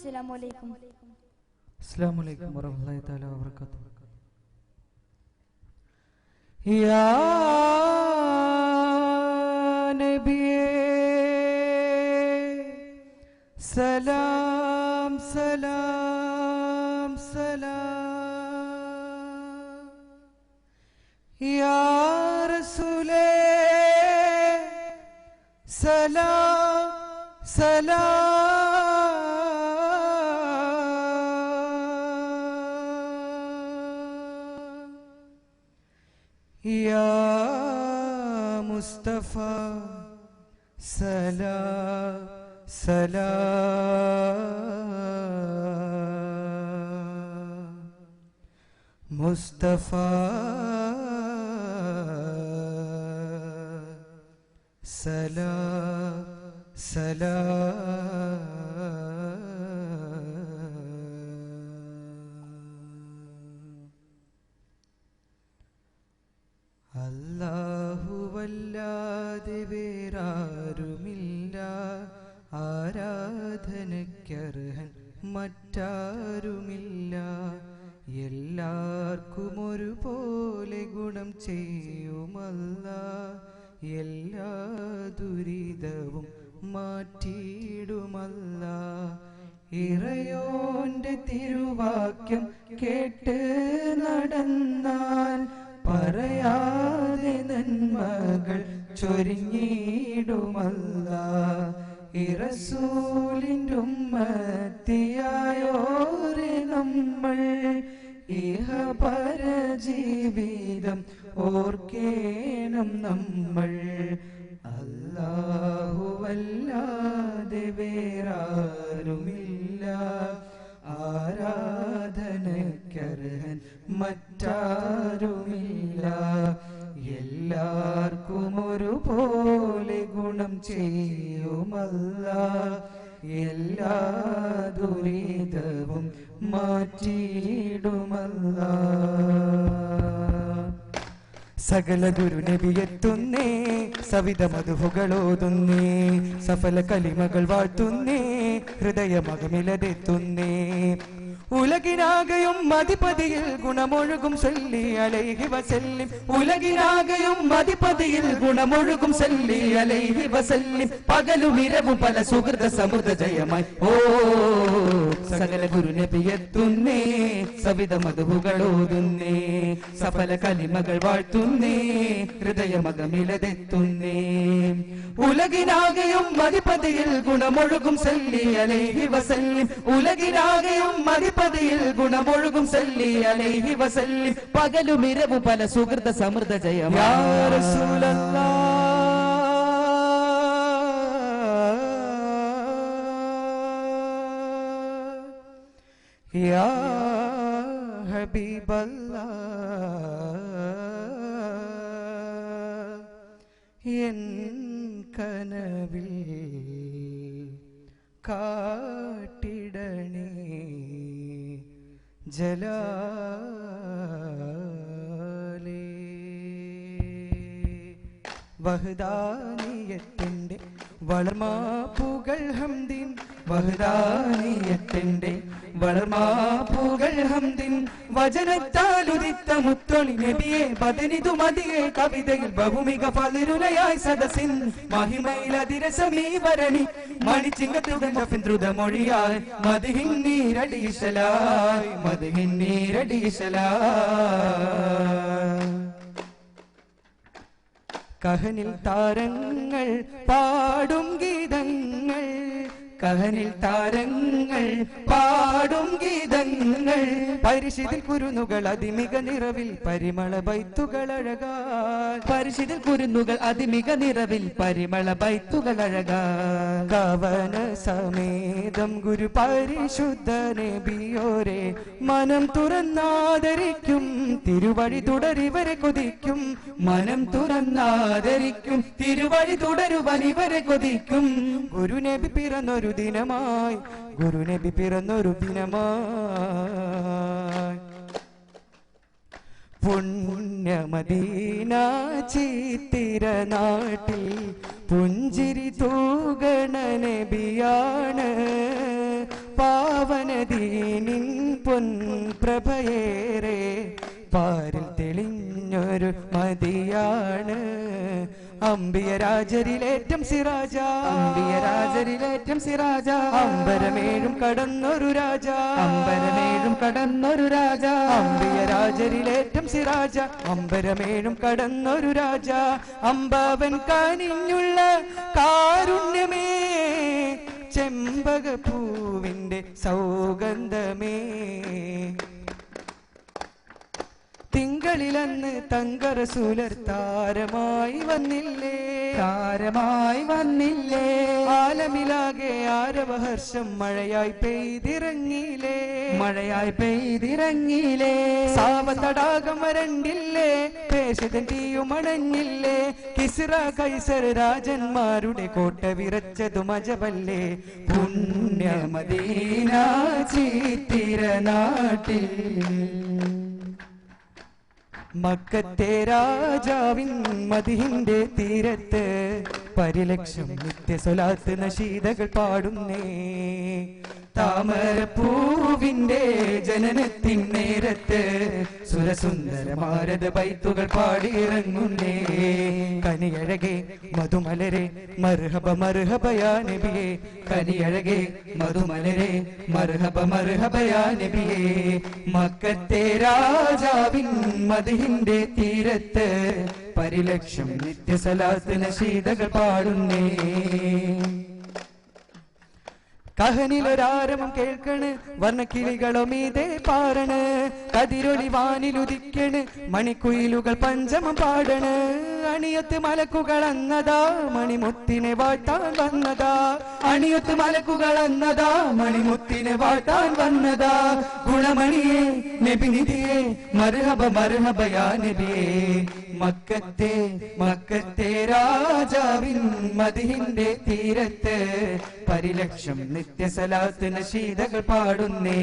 السلام عليكم. السلام عليكم ورحمة الله تعالى وبركاته. يا نبي سلام سلام سلام. يا رسول سلام سلام. سلام مصطفى سلام. سلام. മറ്റാരുമില്ല. എല്ലാവർക്കും ഒരുപോലെ ഗുണം ചെയ്യുമല്ല. എല്ലാ ദുരിതവും മാറ്റിയിടുമല്ല. ഇറയോന്റെ തിരുവാക്യം കേട്ട് നടന്നാൽ പറയാതെ നന്മകൾ ചൊരിഞ്ഞിടുമല്ല. ഇറസൂലിന്റെ ഉമ്മത്തിയായോരെ നമ്മൾ ഇഹ പരജീവിതം ഓർക്കേണം നമ്മൾ. അല്ലാഹുവല്ലാതെ വേറാരുമില്ല. ആരാധനക്കർഹൻ മറ്റാരുമില്ല. എല്ലാവർക്കും ഒരുപോലെ ഗുണം ചെയ്യുമല്ല. എല്ലാ ദുരിതവും മാറ്റിയിടുമല്ല. സകല ഗുരുനബിയെത്തുന്നേ സവിത മധുഹുകളോതുന്നേ സഫല കലിമകൾ വാഴ്ത്തുന്നേ ഹൃദയമകമിലതെത്തുന്നേ. ഉലകിനാകയും മതിപതിയിൽ ഗുണമൊഴുകും സല്ലി അലൈഹി വസല്ലിം ഉലകിനാകയും മതിപതിയിൽ ഗുണമൊഴുകും സല്ലി അലൈഹി വസല്ലിം പകലും ഇരവും പല സുഹൃത സമൃദ്ധ ജയമായി. ഓ സകല ഗുരുനബിയെത്തുന്നേ സവിത മധുഹുകളോതുന്നേ സഫല കലിമകൾ വാഴ്ത്തുന്നേ ഹൃദയമകമിലതെത്തുന്നേ ഉലകിനാകയും മതിപതിയിൽ ഗുണമൊഴുകും സല്ലി അലൈഹി വസല്ലിം ഉലകിനാകെയും മതിപതിയിൽ ഗുണമൊഴുകും സല്ലി അലൈഹി വസല്ലി. പകലും ഇരവും പല സുഹൃത സമൃദ്ധ ജയം യാ ഹബീബല്ലാ. എൻ കനവിൽ കാട്ടിടണേ ജലാലേ വഹദാനിയത്തിന്റെ പുകൾ ഹംദിൻ വഹദാനിയത്തിന്റെ വളർമാപ്പുകൾ ഹംദിൻ വചനത്താൽ ഉദിത്ത മുത്തൊളി നബിയെ പതിനിതു മതിയെ കവിതയിൽ ബഹുമിക പതിരുലയായി സദസിൻ മഹിമയിൽ അതിരസമീ വരണി ദ്രുത മൊഴിയായി മതിഹിൻ നീരടീശലായി മതിഹിൻ നീരടീശലായി കഹനിൽ താരങ്ങൾ പാടും ഗീതങ്ങൾ കഹനിൽ താരങ്ങൾ പാടും ഗീതങ്ങൾ. പരിശിതിൽ കുരുന്നുകൾ അതിമിക നിറവിൽ പരിമള ബൈത്തുകൾ അഴകാ പരിശിതിൽ കുരുന്നുകൾ അതിമിക നിറവിൽ പരിമള ബൈത്തുകൾ അഴകാ കവന സമേതം ഗുരു പരിശുദ്ധ നബിയോരെ മനം തുറന്നാദരിക്കും. തിരുവഴി തുടരിവരെ കൊതിക്കും. മനം തുറന്നാദരിക്കും. തിരുവഴി തുടരുവൻ ഇവരെ കൊതിക്കും. ഗുരുനബി പിറന്നൊരു ദിനമായി ഗുരുനബി പിറന്നൊരു ദിനമായി. പുണ്യമദീന ചിത്തിര നാട്ടിൽ പുഞ്ചിരി തൂകണ പാവനദീനിൻ പൊൻ പ്രഭയേറെ പാരിൽ തെളിഞ്ഞൊരു മതിയാണ്. അമ്പിയ രാജരിലേറ്റം സിറാജ. അമ്പിയരാജരിലേറ്റം സിറാജ. അമ്പരമേഴും കടന്നൊരു രാജ. അമ്പരമേഴും കടന്നൊരു രാജ. അമ്പിയരാജരിലേറ്റം സിറാജ. അമ്പരമേഴും കടന്നൊരു രാജ. അമ്പാവൻ കാനിഞ്ഞുള്ള കാരുണ്യമേ ചെമ്പകപ്പൂവിന്റെ സൗഗന്ധമേ. തിങ്കളിലന്ന് തങ്കറസൂലർ താരമായി വന്നില്ലേ? താരമായി വന്നില്ലേ? ആലമിലാകെ ആരവഹർഷം മഴയായി പെയ്തിറങ്ങിയില്ലേ? മഴയായി പെയ്തിറങ്ങിയില്ലേ? സാവതടാകം വരണ്ടില്ലേ? പേശതൻ കിസിറ കൈസർ രാജന്മാരുടെ കോട്ട വിറച്ചതു മജവല്ലേ പുണ്യമദീന ചീത്തിര നാട്ടിൽ മക്കത്തെ രാജാവിൻ മതിഹിന്റെ തീരത്ത് പരിലക്ഷം നിത്യസൊലാത്ത് നശീതകൾ പാടുന്നേ. താമരപ്പൂവിന്റെ ജനനത്തിൻ നേരത്ത് സുരസുന്ദരമാരത ബൈത്തുകൾ പാടിയിറങ്ങുന്നേ. കനിയഴകെ മധുമലരെ മർഹബ മർഹബയാ നബിയെ. കനിയഴകെ മധുമലരെ മർഹബ മർഹബയാ നബിയെ. മക്കത്തെ രാജാവിൻ മതിഹിന്റെ തീരത്ത് പരിലക്ഷം നിത്യസലാത്തിന് ശീതകൾ പാടുന്നേ. കഹനിലൊരാരവം കേൾക്കണ് വർണക്കിളികളോ മീതെ പാറണ് കതിരൊളി വാനിലുദിക്കണ് മണിക്കുയിലുകൾ പഞ്ചമം പാടണ്. അണിയത്ത് മലക്കുകൾ അന്നതാ മണിമുത്തിനെ വാട്ടാൻ വന്നതാ. അണിയത്ത് മലക്കുകൾ അന്നതാ മണിമുത്തിനെ വാട്ടാൻ വന്നതാ. ഗുണമണിയെ നബിനിധിയെ മർഹബ മർഹബയാ നബിയേ. മക്കത്തെ മക്കത്തെ രാജാവിൻ മതിഹിന്റെ തീരത്ത് പരിലക്ഷം നിത്യസലാത്ത് ശീതകൾ പാടുന്നേ.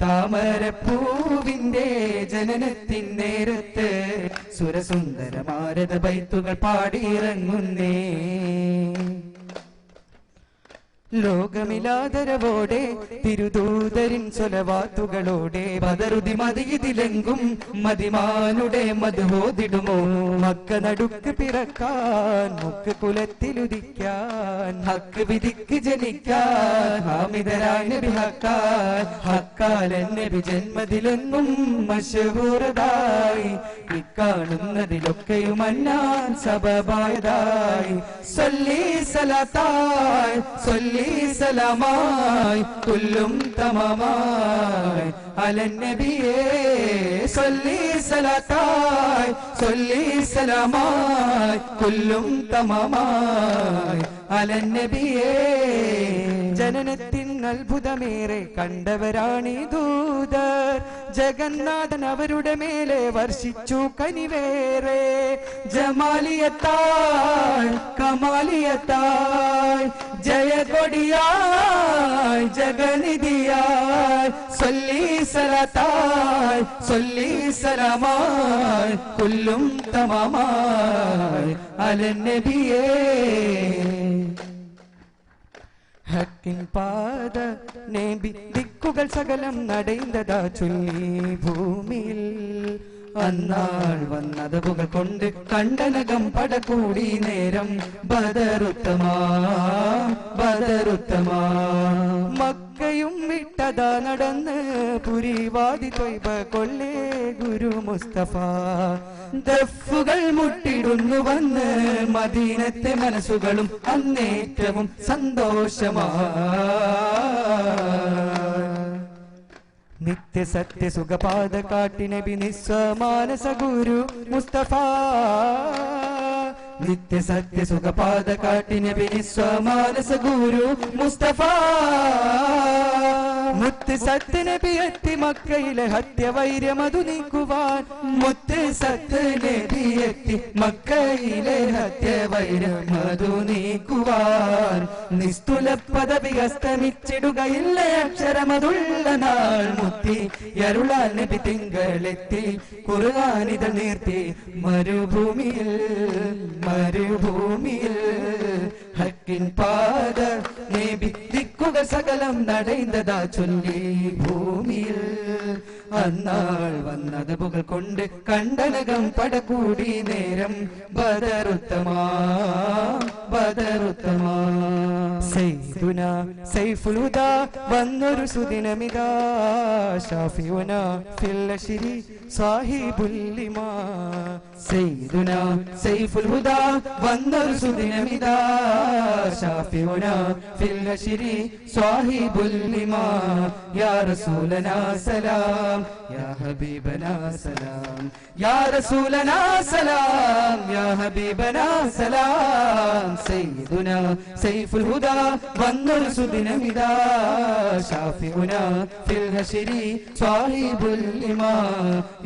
താമരപ്പൂവിന്റെ ജനനത്തിൻ നേരത്ത് സുരസുന്ദരമാരത ബൈത്തുകൾ പാടിയിറങ്ങുന്നേ. ലോകമിലാദരവോടെ തിരുദൂതരിൻ സ്വലവാത്തുകളോടെ ബദറുതി മതിയിതിലെങ്കും മതിമാനുടെ മധുവോതിടുമോ മക്ക നടുക്ക് പിറക്കാൻ മുക്ക് കുലത്തിലുദിക്കാൻ ഹക്ക് വിധിക്ക് ജനിക്കാൻ ഹാമിതരായ നബി ഹക്കാൻ ഹക്കാലൻ നബി ജന്മതിലെന്നും ഇക്കാണുന്നതിലൊക്കെയും അന്നാൻ സബബായതായി. സൊല്ലി സലത്തായി സൊല്ലി സലാമായി തുല്ലും തമമായി. അലന്നബിയേ സൊല്ലി സലത്തായി സൊല്ലി സലമായി കുല്ലും തമമായി. നബിയേ ജനനത്തിൻ അത്ഭുതമേറെ കണ്ടവരാണീ ദൂതർ. ജഗന്നാഥൻ അവരുടെ മേലെ വർഷിച്ചു കനിവേറെ. ജമാലിയത്താൾ കമാലിയത്താൾ ജയകൊടിയായ് ജഗനിധിയായ് സൊല്ലി സലത്തായി സൊല്ലി സലമായി കുല്ലും തമമായി അലന്നബിയേ ഹക്കിൻ പാത നേബി ദിക്കുകൾ സകലം നടന്നതാ ചൊല്ലി ഭൂമിയിൽ. അന്നാൾ വന്നതവുകൾ കൊണ്ട് കണ്ടനകം പടകൂടി നേരം. ബദറുത്തമാ ബദറുത്തമാ. വിട്ടതാ നടന്ന് പുരിവാദി തൊയ്ബ കൊള്ളേ ഗുരു മുസ്തഫ. ദഫുകൾ മുട്ടിടുന്നു വന്ന് മദീനത്തെ മനസ്സുകളും അന്നേറ്റവും സന്തോഷമാ. നിത്യ സത്യ സുഖപാത കാട്ടിനബി നിസ്വമാനസ ഗുരു മുസ്തഫ. നിത്യ സത്യ സുഖപാത കാട്ടിനബി നിസ്വമാനസ ഗുരു മുസ്തഫ. മുത്ത് സത്ത് നബി എത്തി മക്കയിലെ അതു നീക്കുവാൻ. മുത്ത് സത്ത് നബി എത്തി മക്കയിലെ ഹത്യ വൈര്യമതു നീക്കുവാൻ. നിസ്തുല പദവി അസ്തമിച്ചിടുകയില്ല അക്ഷരമതുള്ള നാൾ മുത്തി. എരുളാൽ നബി തിങ്കളെത്തി കുറുകാനിത നീർത്തി. മരുഭൂമിയിൽ മരുഭൂമിയിൽ ഹക്കിൻ പാദ നേബി ദിക്കുകൾ സകലം നടൈന്തതാ ചൊല്ലി ഭൂമിയിൽ അന്നാൾ വന്നത് പുകൾ കൊണ്ട് കണ്ടനകം പടകൂടി നേരം. ബദറുത്തമാ ബദറുത്തമാ. സൈദുന സൈഫുൽ ഹുദാ വന്നൊരു സുദിനമിതാ. ഷാഫിയുന ഫില്ലശിരി സാഹിബുല്ലിമാ. സൈദുന സൈഫുൽ ഹുദാ വന്നൊരു സുദിനമിതാ. ഷാഫിയുന ഫില്ലശിരി സാഹിബുല്ലിമാ. യാ റസൂലനാ സലാം. യാ ഹബീബനാ സലാം. യാ റസൂലനാ സലാം. യാ ഹബീബനാ സലാം. സയ്യിദുന സൈഫുൽ ഹുദാ. വന്നൊരു സുദിനമിതാ. ഷാഫിഉന ഫിൽ ഹശരി സാഹിബുൽ ഇമാ.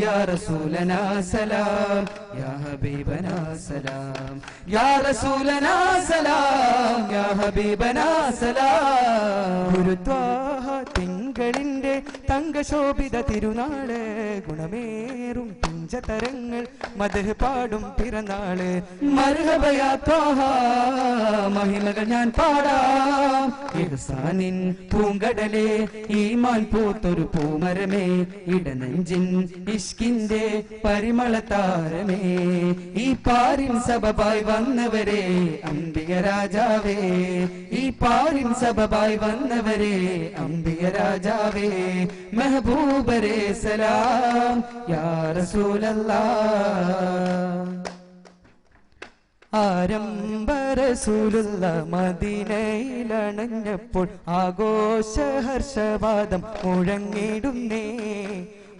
യാ റസൂലനാ സലാം. യാ ഹബീബനാ സലാം. യാ റസൂലനാ സലാം. യാ ഹബീബനാ സലാം. ഗുരുദ്വാഹ തിങ്കളിന്റെ തങ്കശോഭിത തിരുനാൾ ഗുണമേറും പിഞ്ചതരങ്ങൾ മധു പാടും പിറന്നാൾ. മർഹബയാ ത്വാഹ മഹിമകൾ ഞാൻ പാടാം. പൂങ്കടലേ ഈമാൻ പൂത്തൊരു പൂമരമേ ഇടനെഞ്ചിൻ ഇഷ്കിന്റെ പരിമളതാരമേ ഈ പാരിൻ സബബായി വന്നവരെ അംബിക രാജാവേ. ഈ പാരിൻ സബബായി വന്നവരെ അംബിക രാജാവേ. മെഹബൂബരെ സലാം യാ റസൂലല്ലാ ആരംഭരസൂലുള്ള മദീനയിലണഞ്ഞപ്പോൾ ആഘോഷ ഹർഷവാദം മുഴങ്ങിടുന്നേ.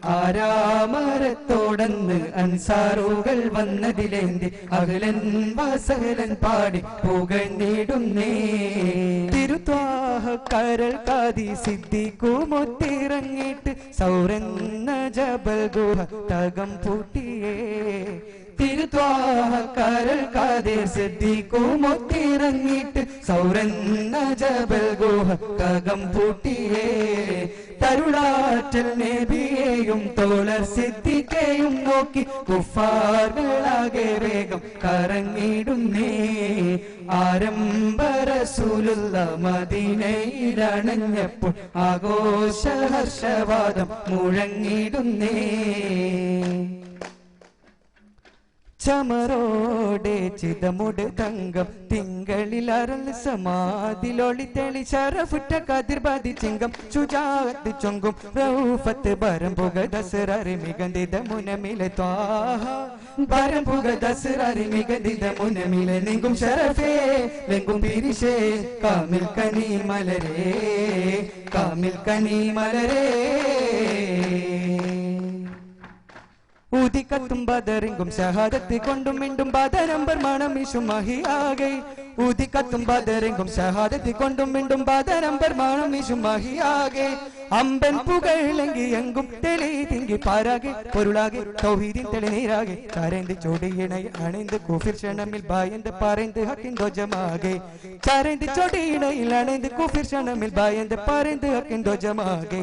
ആരാമരത്തോടന്ന് അൻസാറുകൾ വന്നതിലേന്തി അകലൻ വാസകലൻ പാടി പുകഞ്ഞിടുന്നേ തിരുത്വാഹ കരൾ കാതി സിദ്ധിക്കുമൊത്തിറങ്ങിയിട്ട് സൗരന്ന ജബൽ ഗുഹ തകം പൂട്ടിയേ. തിരുത്വാഹ കരൾ കാതിർ സിദ്ധിക്കുമൊത്തിറങ്ങിട്ട് സൗരന്ന ജബൽ ഗുഹ തകം പൂട്ടിയേ. തരുളാറ്റൽ നബിയെയും തോളർ സിദ്ധിക്കെയും നോക്കി കുഫാറുകളാകെ വേഗം കറങ്ങിടുന്നേ ആരംഭരസൂലുള്ള ആഘോഷ ഹർഷവാദം മുഴങ്ങിടുന്നേ ചമറോടെ ചിതമുട് തങ്കം തിങ്കളിൽ അരൽ സമാതിലൊളി തെളി ശരഫുറ്റ കതിർബാദി ചിങ്കം ചുജാത്ത് ചൊങ്കും റൗഫത്ത് ബരംപുക ദസററി മികന്തിത മുനമിലെ ത്വാഹ. ബരംപുക ദസററി മികന്തിത മുനമിലെ നിങ്കും ശരഫേ. വെങ്കും പിരിശേ കാമിൽ കനി മലരേ കാമിൽ കനി മലരേ. ഊതിക്കത്തും ബദറിങ്കും ഷഹാദത്ത് കൊണ്ടും മിണ്ടും ബദരംബർ മണമിഷും മഹിയാകെ. ഊതിക്കത്തും ബദറിങ്കും ഷഹാദത്ത് കൊണ്ടും മിണ്ടും ബദരംബർ മണമിഷും മഹിയാകെ. അമ്പൻ പുകഴെങ്കി എങ്കും തെളിതിങ്കി പാരാകെ. പൊരുളാകെ തൗഹീദിൻ തെളിനീരാകെ കരന്ത് ചൊടിയിണൈ അണിന്ത് കുഫിർ ക്ഷണമിൽ ഭയന്ത് പറന്ത് ഹക്കിൻ ധ്വജമാകെ. കരന്ത് ചൊടിയിണയിൽ അണിന്ത് കുഫിർ ക്ഷണമിൽ ഭയന്ത് പറന്ത് ഹക്കിൻ ധ്വജമാകെ.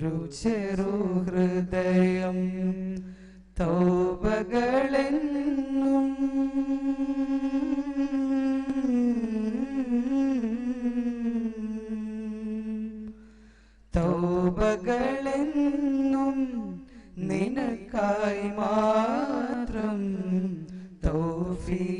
ചെറു ഹൃദയം തൗബകളെന്നും തൗബകളെന്നും നിനക്കായി മാത്രം തൗഫീക്കേ